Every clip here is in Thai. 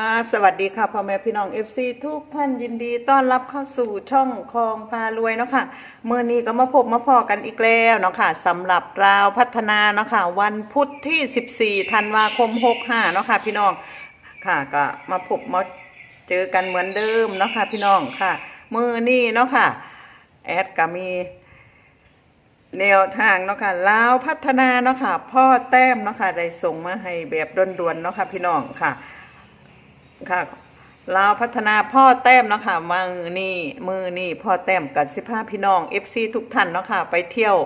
อ่าสวัสดีค่ะพ่อแม่พี่น้อง FC ทุกท่านยินดีต้อนรับเข้าสู่ช่องคลองพารวยเนาะค่ะเมื่อนี้ก็มาพบมาพอกันอีกแล้วเนาะค่ะสำหรับราวพัฒนาเนาะค่ะวันพุธที่ 14ธันวาคม 65เนาะค่ะพี่น้องค่ะก็มาพบมาเจอกันเหมือนเดิมเนาะค่ะพี่น้องค่ะมื่อนี้เนาะค่ะแอดก็มีแนวทางเนาะค่ะลาวพัฒนาเนาะค่ะพ่อแต้มเนาะค่ะได้ส่งมาให้แบบด่วนๆเนาะค่ะพี่น้องค่ะ ค่ะลาวพัฒนาพ่อแต้มเนาะค่ะมือนี่มือนี่พ่อแต้มกับสิบห้าพี่น้อง FC ทุกท่านเนาะค่ะไปเที่ยว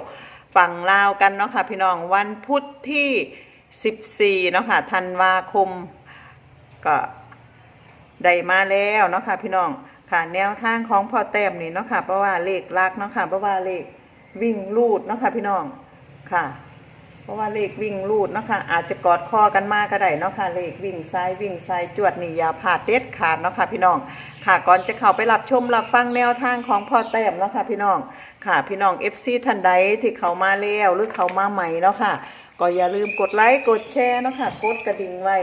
ฝั่งลาวกันเนาะค่ะพี่น้องวันพุธที่14เนาะค่ะธันวาคมก็ได้มาแล้วเนาะค่ะพี่น้องค่ะแนวทางของพ่อแต้มนี่เนาะค่ะเพราะว่าเลขลักเนาะค่ะเพราะว่าเลขวิ่งลูดเนาะค่ะพี่น้องค่ะ เพราะว่าเลขวิ่งลูดเนาะค่ะอาจจะกอดคอกันมากก็ได้เนาะค่ะเลขวิ่งซ้ายวิ่งซ้ายจวดนี่อย่าพลาดเด็ดขาดเนาะค่ะพี่น้องค่ะก่อนจะเข้าไปรับชมรับฟังแนวทางของพ่อแต้มเนาะค่ะพี่น้องค่ะพี่น้อง FC ท่านใดที่เขามาแล้วหรือเขามาใหม่เนาะค่ะก็อย่าลืมกดไลค์กดแชร์เนาะค่ะกดกระดิ่งไว้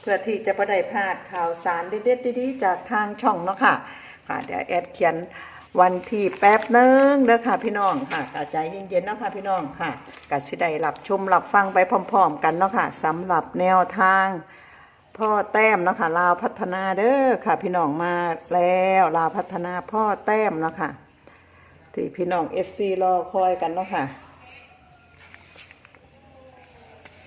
เพื่อที่จะไม่ได้พลาดข่าวสารเด็ดๆดีๆจากทางช่องเนาะค่ะค่ะเดี๋ยวแอดเขียน วันที่แป๊บนึงเด้อค่ะพี่น้องค่ะกะใจเย็นๆเนาะค่ะพี่น้องค่ะกะสิได้รับชมรับฟังไปพร้อม ๆ กันเนาะค่ะสำหรับแนวทาง พ่อแต้มเนาะค่ะลาวพัฒนาเด้อค่ะ พี่น้องมาแล้วลาวพัฒนาพ่อแต้มเนาะค่ะที่พี่น้อง FC รอคอยกันเนาะค่ะ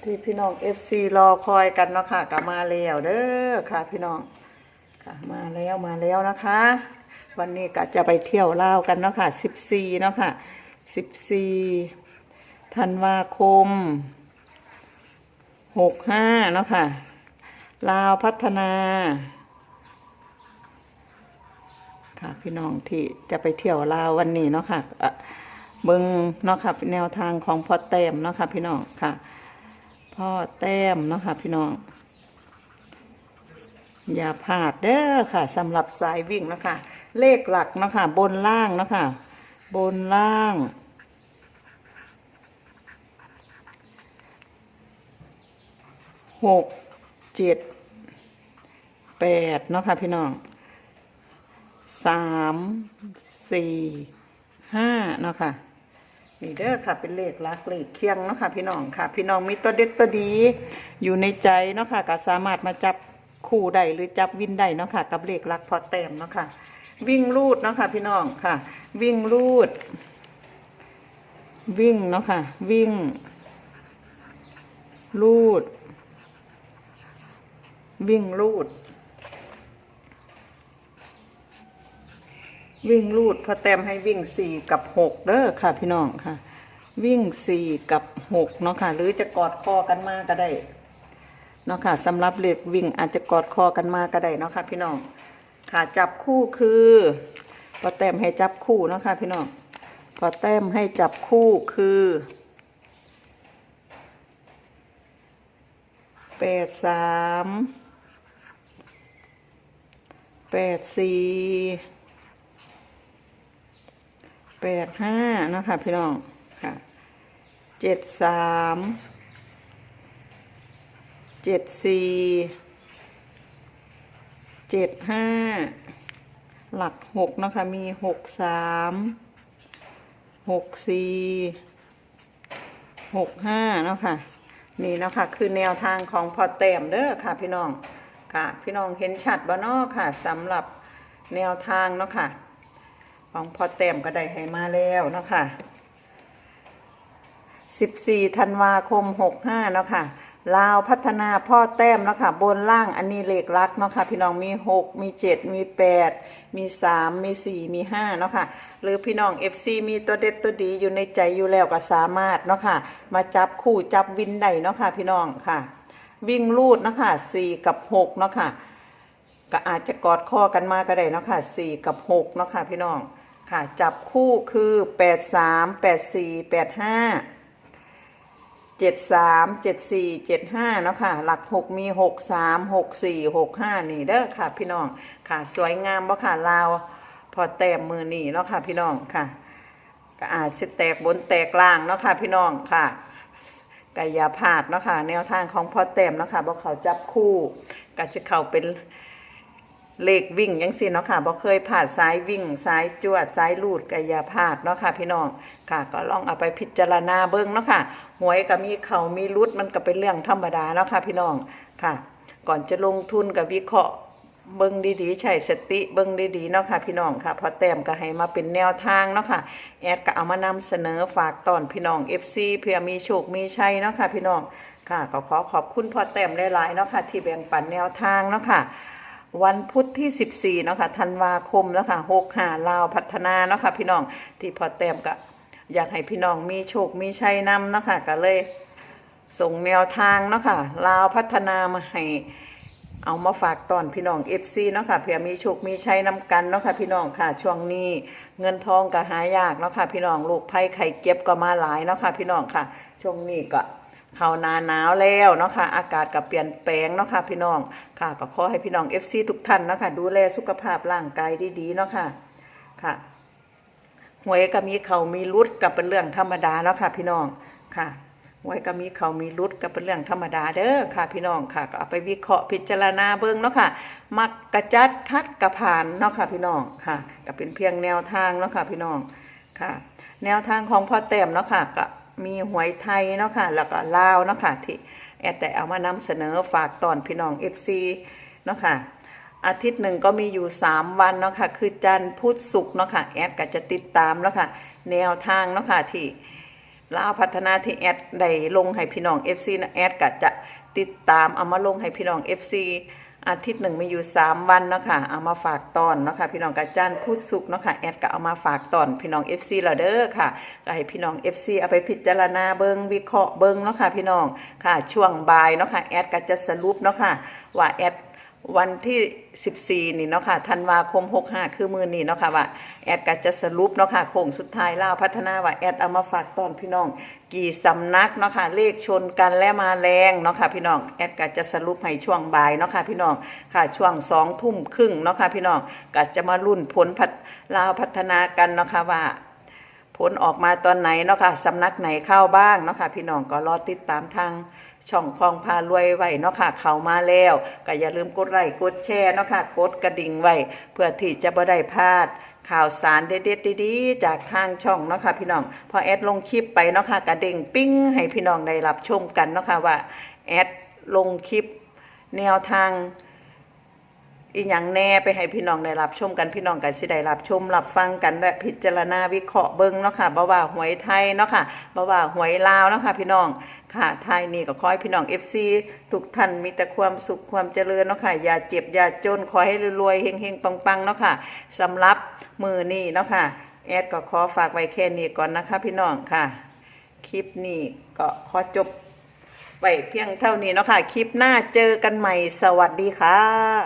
ที่พี่น้อง FC รอคอยกันเนาะค่ะกะมาแล้วเด้อค่ะ พี่น้องค่ะมาแล้วมาแล้วนะคะ วันนี้ก็จะไปเที่ยวลาวกันเนาะค่ะ14เนาะค่ะ14ธันวาคม65เนาะค่ะลาวพัฒนา ค่ะพี่น้องที่จะไปเที่ยวลาววันนี้เนาะค่ะเอ่อเบิงเนาะค่ะแนวทางของพ่อแต้มเนาะค่ะพี่น้องค่ะ พ่อแต้มเนาะค่ะพี่น้องอย่าพลาดเด้อค่ะสำหรับสายวิ่งเนาะคะ เลขหลักเนาะคะบนล่างเนาะคะบนล่าง หกเจ็ดแปดเนาะค่ะพี่น้องสามสี่ห้าเนาะค่ะนี่เด้อค่ะเป็นเลขลักเลขเคียงเนาะค่ะพี่น้องค่ะ พี่น้องมีตัวเด็ดตัวดี อยู่ในใจเนาะค่ะก็สามารถมาจับคู่ได้หรือจับวินได้เนาะค่ะกับเลขลักพอแต้มเนาะค่ะ วิ่งรูดเนาะค่ะพี่น้องค่ะ วิ่งรูด วิ่งเนาะค่ะ วิ่ง รูด วิ่งรูด วิ่งลูดพอแต้มให้วิ่งสี่กับหกเด้อค่ะพี่น้องค่ะ วิ่งสี่กับหกเนาะค่ะ หรือจะกอดคอกันมาก็ได้เนาะค่ะสำหรับเล็กวิ่งอาจจะกอดคอกันมาก็ได้เนาะค่ะพี่น้อง ค่ะจับคู่คือพอแต้มให้จับคู่นะคะพี่น้องพอแต้มให้จับคู่คือแปดสามแปดสี่แปดห้านะคะพี่น้องค่ะเจ็ดสามเจ็ดสี่ เจ็ดห้าหลักหกนะคะมีหกสามหกสี่หกห้านะคะนี่นะคะคือแนวทางของพอแต้มเด้อค่ะ พี่น้องค่ะ พี่น้องเห็นชัดบ่นาะค่ะสำหรับแนวทางเนาะค่ะของพอแต้มก็ได้ให้มาแล้วเนาะค่ะ14ธันวาคม65เนาะค่ะ ลาวพัฒนาพ่อแต้มเนาะค่ะบนล่างอันนี้เลขลักเนาะค่ะพี่น้องมี6มี7มี8มี3มี4มี5เนาะค่ะหรือพี่น้อง FC มีตัวเด็ดตัวดีอยู่ในใจอยู่แล้วก็สามารถเนาะค่ะมาจับคู่จับวินได้เนาะค่ะพี่น้องค่ะ วิ่งลูดเนาะค่ะ4กับ6เนาะค่ะก็อาจจะกอดข้อกันมาก็ได้เนาะค่ะสี่กับหกเนาะค่ะพี่น้องค่ะจับคู่คือแปดสามแปดสี่แปดห้า เจ็ดสามเจ็ดสี่เจ็ดห้าเนาะค่ะ หลักหกมีหกสามหกสี่หกห้านี่เด้อค่ะ พี่น้องค่ะ สวยงามบ่ค่ะลาวพอแต้มมือนี่เนาะค่ะ พี่น้องค่ะก็อาจจะแตกบนแตกล่างเนาะค่ะ พี่น้องค่ะกายาพาดเนาะค่ะ แนวทางของพอแต้มเนาะค่ะบ่เขาจับคู่ก็จะเข้าเป็น เลขวิ่งยังสิเนาะค่ะบ่เคยผ่านสายวิ่งสายจวดสายลูดก็อย่าพเนาะค่ะพี่น้องค่ะ ก็ลองเอาไปพิจารณาเบิ่งเนาะค่ะหวยก็มีเขามีรุดมันก็เป็นเรื่องธรรมดาเนาะค่ะพี่น้องค่ะ ก่อนจะลงทุนกับวิเคราะห์เบิ่งดีๆใช้สติเบิ่งดีๆเนาะค่ะพี่น้องค่ะพอแต้มก็ให้มาเป็นแนวทางเนาะค่ะแอดก็เอามานำเสนอฝากตอนพี่น้อง FC เพื่อมีโชคมีชัยเนาะค่ะพี่น้องค่ะก็ขอขอบคุณพอแต้มหลายๆเนาะค่ะที่แบ่งปันแนวทางเนาะค่ะ วันพุธที่ 14เนาะค่ะธันวาคมเนาะค่ะ65ลาวพัฒนาเนาะค่ะพี่น้องที่พอแต้มก็อยากให้พี่น้องมีโชคมีชัยนำเนาะค่ะก็เลยส่งแนวทางเนาะค่ะลาวพัฒนามาให้เอามาฝากตอนพี่น้อง FC เนาะค่ะเผื่อมีโชคมีชัยนำกันเนาะค่ะพี่น้องค่ะช่วงนี้เงินทองก็หายากเนาะค่ะพี่น้องลูกไผ่ไข่เก็บก็มาหลายเนาะค่ะพี่น้องค่ะช่วงนี้ก็ เข้านาหนาวแล้วเนาะค่ะอากาศก็เปลี่ยนแปลงเนาะค่ะพี่น้องค่ะก็ขอให้พี่น้อง FC ทุกท่านเนาะค่ะดูแลสุขภาพร่างกายดีๆเนาะค่ะค่ะหวยก็มีเขามีรุดกับเป็นเรื่องธรรมดาเนาะค่ะพี่น้องค่ะหวยก็มีเขามีรุดกับเป็นเรื่องธรรมดาเด้อค่ะ พี่น้องค่ะก็เอาไปวิเคราะห์พิจารณาเบิ่งเนาะค่ะ มักกระจัดคัดกระผ่านเนาะค่ะพี่น้องค่ะ ก็เป็นเพียงแนวทางเนาะค่ะพี่น้องค่ะ แนวทางของพ่อแต้มเนาะค่ะก็ มีหวยไทยเนาะค่ะแล้วก็ลาวเนาะค่ะที่แอดได้เอามานำเสนอฝากตอนพี่น้อง FC เนาะค่ะอาทิตย์หนึ่งก็มีอยู่ 3 วันเนาะค่ะคือจันทร์พุธศุกร์เนาะค่ะแอดก็จะติดตามเนาะค่ะแนวทางเนาะค่ะที่ลาวพัฒนาที่แอดได้ลงให้พี่น้อง FC นะแอดก็จะติดตามเอามาลงให้พี่น้อง FC อาทิตย์หนึ่งมีอยู่ 3 วันเนาะค่ะเอามาฝากตอนเนาะค่ะพี่น้องกาจันพูดสุกเนาะค่ะแอดก็เอามาฝากตอนพี่น้อง FC เราเด้อค่ะก็ให้พี่น้อง FC เอาไปพิจารณาเบิงวิเคราะห์เบิงเนาะค่ะพี่น้องค่ะช่วงบ่ายเนาะค่ะแอดก็จะสรุปเนาะค่ะว่าแอด วันที่ 14 นี่เนาะค่ะธันวาคม 65 คือมือนี้เนาะค่ะว่าแอดก็จะสรุปเนาะค่ะโค้งสุดท้ายเล่าพัฒนาว่าแอดเอามาฝากตอนพี่น้อง กี่สำนักเนาะค่ะเลขชนกันและมาแรงเนาะค่ะพี่น้องแอดก็จะสรุปให้ช่วงบ่ายเนาะค่ะพี่น้องค่ะช่วงสองทุ่มครึ่งเนาะค่ะพี่น้องก็จะมารุ่นผลพัฒลาวพัฒนากันเนาะค่ะว่าผลออกมาตอนไหนเนาะค่ะสำนักไหนเข้าบ้างเนาะค่ะพี่น้องก็รอติดตามทาง ช่องคลองพารวยไว้เนาะค่ะเข้ามาแล้วก็อย่าลืมกดไลค์กดแชร์เนาะค่ะกดกระดิ่งไว้เพื่อที่จะบ่ได้พลาดข่าวสารเด็ดๆดีๆจากทางช่องเนาะค่ะพี่น้องพอแอดลงคลิปไปเนาะค่ะกระเด้งปิ้งให้พี่น้องได้รับชมกันเนาะค่ะว่าแอดลงคลิปแนวทางอีหยังแน่ไปให้พี่น้องได้รับชมกันพี่น้องกันสิได้รับชมรับฟังกันและพิจารณาวิเคราะห์เบิ่งเนาะค่ะบ่ว่าหวยไทยเนาะค่ะบ่ว่าหวยลาวเนาะค่ะพี่น้อง ค่ะไทยนี่ก็ขอให้พี่น้อง FC ทุกท่านมีแต่ความสุขความเจริญเนาะค่ะ อย่าเจ็บ อย่าจน ขอให้รวยๆเฮงๆ ปังๆ เนาะค่ะสำหรับมือนี้เนาะค่ะ แอดก็ขอฝากไว้แค่นี้ก่อนนะคะ พี่น้องค่ะ คลิปนี้ก็ขอจบไว้เพียงเท่านี้เนาะค่ะ คลิปหน้าเจอกันใหม่สวัสดีค่ะ